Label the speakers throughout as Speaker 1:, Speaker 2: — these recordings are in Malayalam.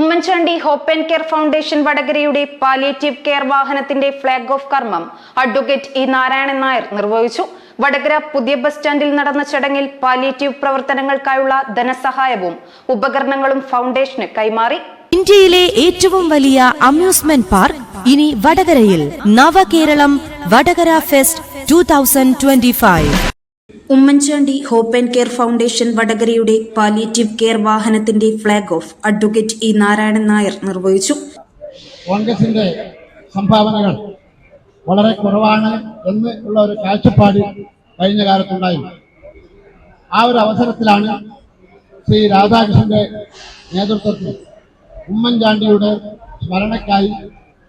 Speaker 1: Oommen Chandy hope and care foundation വടകരയുടെ palliative care വാഹനത്തിന്റെ ഫ്ളാഗ് ഓഫ് കർമ്മം അഡ്വക്കേറ്റ് ഇ നാരായണൻ നായർ നിർവഹിച്ചു. വടകര പുതിയ ബസ് സ്റ്റാൻഡിൽ നടന്ന ചടങ്ങിൽ പാലിയേറ്റീവ് പ്രവർത്തനങ്ങൾക്കായുള്ള ധനസഹായവും ഉപകരണങ്ങളും ഫൗണ്ടേഷന് കൈമാറി.
Speaker 2: ഇന്ത്യയിലെ ഏറ്റവും വലിയ അമ്യൂസ്മെന്റ് പാർക്ക് ഇനി വടകരയിൽ. Navakeralam Vadakara fest two thousand twenty five.
Speaker 1: Oommen Chandy hope and care foundation വടകരയുടെ palliative care വാഹനത്തിന്റെ flag off advocate E Narayanan Nair നിർവഹിച്ചു.
Speaker 3: കോൺഗ്രസിന്റെ സംഭാവനകൾ വളരെ കുറവാണ് എന്ന് ഉള്ള ഒരു കാഴ്ചപ്പാട് കഴിഞ്ഞ കാലത്തുണ്ടായി. ആ ഒരു അവസരത്തിലാണ് ശ്രീ രാധാകൃഷ്ണന്റെ നേതൃത്വത്തിൽ ഉമ്മൻചാണ്ടിയുടെ സ്മരണയ്ക്കായി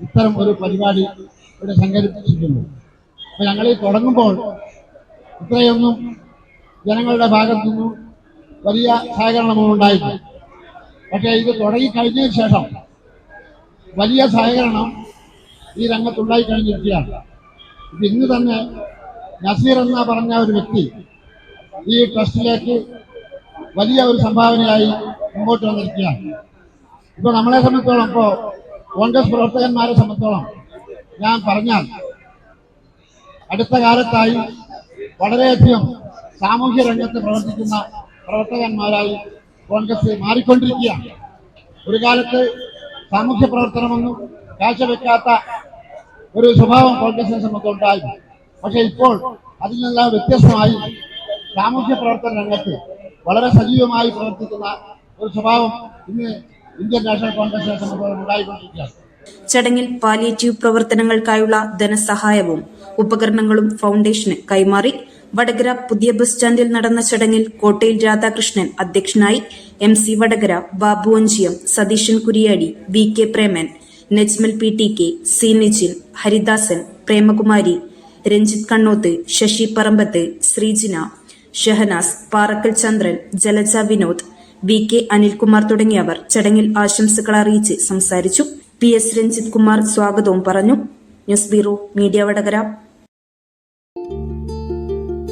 Speaker 3: ഇത്തരം ഒരു പരിപാടി ഇവിടെ സംഘടിപ്പിച്ചിട്ടുണ്ട് അപ്പൊ ഞങ്ങൾ ഈ തുടങ്ങുമ്പോൾ ഇത്രയൊന്നും ജനങ്ങളുടെ ഭാഗത്തു നിന്നും വലിയ സഹകരണമൊന്നും ഉണ്ടായില്ല പക്ഷേ ഇത് തുടങ്ങിക്കഴിഞ്ഞതിന് ശേഷം വലിയ സഹകരണം ഈ രംഗത്തുണ്ടായി കഴിഞ്ഞിരിക്കുകയാണ്. ഇപ്പൊ ഇന്ന് തന്നെ നസീർ എന്ന പറഞ്ഞ ഒരു വ്യക്തി ഈ ട്രസ്റ്റിലേക്ക് വലിയ ഒരു സംഭാവനയായി മുമ്പോട്ട് വന്നിരിക്കുകയാണ്. ഇപ്പൊ നമ്മളെ സംബന്ധിച്ചോളം ഇപ്പോ കോൺഗ്രസ് പ്രവർത്തകന്മാരെ സംബന്ധിച്ചോളം ഞാൻ പറഞ്ഞാൽ അടുത്ത കാലത്തായി വളരെയധികം സാമൂഹ്യ രംഗത്ത് പ്രവർത്തിക്കുന്ന പ്രവർത്തകന്മാരായി കോൺഗ്രസ് മാറിക്കൊണ്ടിരിക്കുകയാണ്. ഒരു കാലത്ത് സാമൂഹ്യ പ്രവർത്തനമൊന്നും കാഴ്ചവെക്കാത്ത ഒരു സ്വഭാവം കോൺഗ്രസിനെ സംബന്ധിച്ചുണ്ടായിരുന്നു പക്ഷെ ഇപ്പോൾ അതിൽ നിന്നെല്ലാം വ്യത്യസ്തമായി സാമൂഹ്യ പ്രവർത്തന രംഗത്ത് വളരെ സജീവമായി പ്രവർത്തിക്കുന്ന ഒരു സ്വഭാവം ഇന്ന് ഇന്ത്യൻ നാഷണൽ കോൺഗ്രസിനെ സംബന്ധിച്ചോളം ഉണ്ടായിക്കൊണ്ടിരിക്കുകയാണ്.
Speaker 1: ചടങ്ങിൽ പാലിയേറ്റീവ് പ്രവർത്തനങ്ങൾക്കായുള്ള ധനസഹായവും ഉപകരണങ്ങളും ഫൗണ്ടേഷന് കൈമാറി വടകര പുതിയ ബസ് സ്റ്റാൻഡിൽ നടന്ന ചടങ്ങിൽ കോട്ടയിൽ രാധാകൃഷ്ണൻ അധ്യക്ഷനായി M C Vadakara Babu Anchiyam Satheesan Kuriyadi V K Preman Najmal P T K C Nijin Haridasan Premakumari Ranjith Kannoth Sasi Parambath Sreejina Shahanas Parakkal Chandran Jalaja Vinod V K Anilkumar തുടങ്ങിയവർ ചടങ്ങിൽ ആശംസകൾ അറിയിച്ച് സംസാരിച്ചു. പി എസ് രഞ്ജിത് കുമാർ സ്വാഗതവും പറഞ്ഞു. News bureau media Vadakara.